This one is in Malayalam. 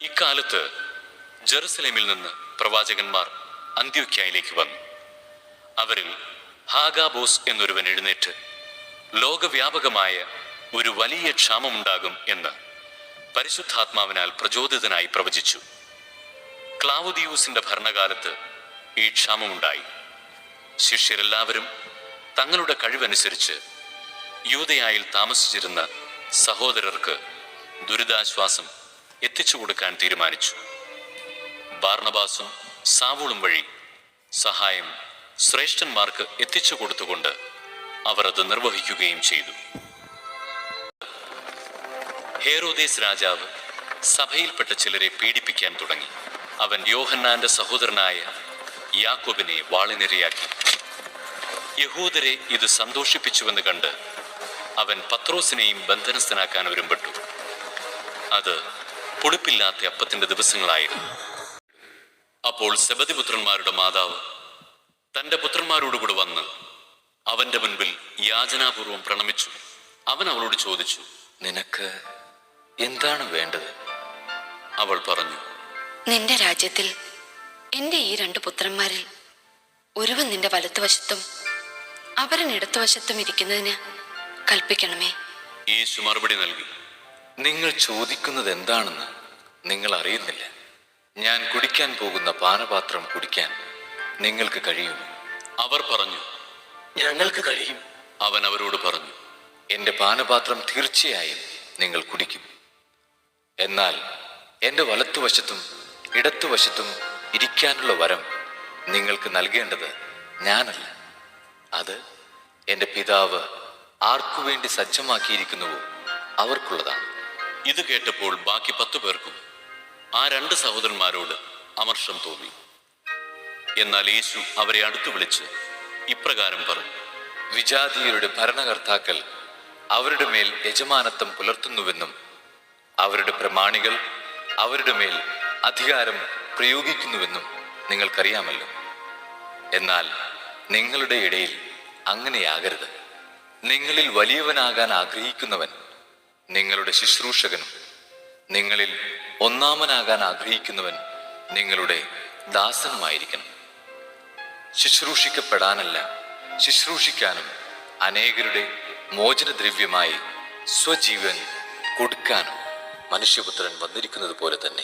ഇക്കാലത്ത് ജെറുസലേമിൽ നിന്ന് പ്രവാചകന്മാർ അന്ത്യോക്യായിലേക്ക് വന്നു. അവരിൽ ഹാഗാബോസ് എന്നൊരുവൻ എഴുന്നേറ്റ് ലോകവ്യാപകമായ ഒരു വലിയ ക്ഷാമമുണ്ടാകും എന്ന് പരിശുദ്ധാത്മാവിനാൽ പ്രചോദിതനായി പ്രവചിച്ചു. ക്ലാവുദിയൂസിന്റെ ഭരണകാലത്ത് ഈ ക്ഷാമമുണ്ടായി. ശിഷ്യരെല്ലാവരും തങ്ങളുടെ കഴിവനുസരിച്ച് യൂതയായിൽ താമസിച്ചിരുന്ന സഹോദരർക്ക് ദുരിതാശ്വാസം എത്തിച്ചു കൊടുക്കാൻ തീരുമാനിച്ചു. ബാർണബാസും സാവൂളും വഴി സഹായം ശ്രേഷ്ഠന്മാർക്ക് എത്തിച്ചു കൊടുത്തുകൊണ്ട് അവർ അത് നിർവഹിക്കുകയും ചെയ്തു. ഹേറോദേസ് രാജാവ് സഭയിൽപ്പെട്ട ചിലരെ പീഡിപ്പിക്കാൻ തുടങ്ങി. അവൻ യോഹന്നാന്റെ സഹോദരനായ യാക്കോബിനെ വാളിനിരയാക്കി. യഹൂദരെ ഇത് സന്തോഷിപ്പിച്ചുവെന്ന് കണ്ട് അവൻ പത്രോസിനെയും ബന്ധനസ്ഥനാക്കാൻ ഒരുമ്പെട്ടു. അത് പുളിപ്പില്ലാത്ത അപ്പത്തിന്റെ ദിവസങ്ങളായിരുന്നു. അപ്പോൾ സെബദിപുത്രന്മാരുടെ മാതാവ് തന്റെ പുത്രന്മാരോടുകൂടെ വന്ന് അവന്റെ മുൻപിൽ യാചനാപൂർവം പ്രണമിച്ചു. അവൻ അവളോട് ചോദിച്ചു നിനക്ക് എന്താണ് വേണ്ടത്? അവൾ പറഞ്ഞു നിന്റെ രാജ്യത്തിൽ എന്റെ ഈ രണ്ട് പുത്രന്മാരിൽ ഒരുവൻ നിന്റെ വലത്തുവശത്തും അവരൻ ഇടത്തുവശത്തും ഇരിക്കുന്നതിന് കൽപ്പിക്കണമേ. യേശു മറുപടി നൽകി. നിങ്ങൾ ചോദിക്കുന്നത് എന്താണെന്ന് നിങ്ങൾ അറിയുന്നില്ല ഞാൻ കുടിക്കാൻ പോകുന്ന പാനപാത്രം കുടിക്കാൻ നിങ്ങൾക്ക് കഴിയും അവർ പറഞ്ഞു ഞങ്ങൾക്ക് കഴിയും. അവൻ അവരോട് പറഞ്ഞു എന്റെ പാനപാത്രം തീർച്ചയായും നിങ്ങൾ കുടിക്കും. എന്നാൽ എന്റെ വലത്തുവശത്തും ഇടത്തുവശത്തും ഇരിക്കാനുള്ള വരം നിങ്ങൾക്ക് നൽകേണ്ടത് ഞാനല്ല. അത് എന്റെ പിതാവ് ആർക്കുവേണ്ടി സജ്ജമാക്കിയിരിക്കുന്നുവോ അവർക്കുള്ളതാണ്. ഇത് കേട്ടപ്പോൾ ബാക്കി പത്തു പേർക്കും ആ രണ്ട് സഹോദരന്മാരോട് അമർഷം തോന്നി. എന്നാൽ യേശു അവരെ അടുത്തു വിളിച്ച് ഇപ്രകാരം പറഞ്ഞു വിജാതീയരുടെ ഭരണകർത്താക്കൾ അവരുടെ മേൽ യജമാനത്വം പുലർത്തുന്നുവെന്നും അവരുടെ പ്രമാണികൾ അവരുടെ മേൽ അധികാരം പ്രയോഗിക്കുന്നുവെന്നും നിങ്ങൾക്കറിയാമല്ലോ. എന്നാൽ നിങ്ങളുടെ ഇടയിൽ അങ്ങനെയാകരുത്. നിങ്ങളിൽ വലിയവനാകാൻ ആഗ്രഹിക്കുന്നവൻ നിങ്ങളുടെ ശുശ്രൂഷകനും നിങ്ങളിൽ ഒന്നാമനാകാൻ ആഗ്രഹിക്കുന്നവൻ നിങ്ങളുടെ ദാസനുമായിരിക്കണം. ശുശ്രൂഷിക്കപ്പെടാനല്ല ശുശ്രൂഷിക്കാനും അനേകരുടെ മോചനദ്രവ്യമായി സ്വജീവൻ കൊടുക്കാനും മനുഷ്യപുത്രൻ വന്നിരിക്കുന്നത് പോലെ തന്നെ.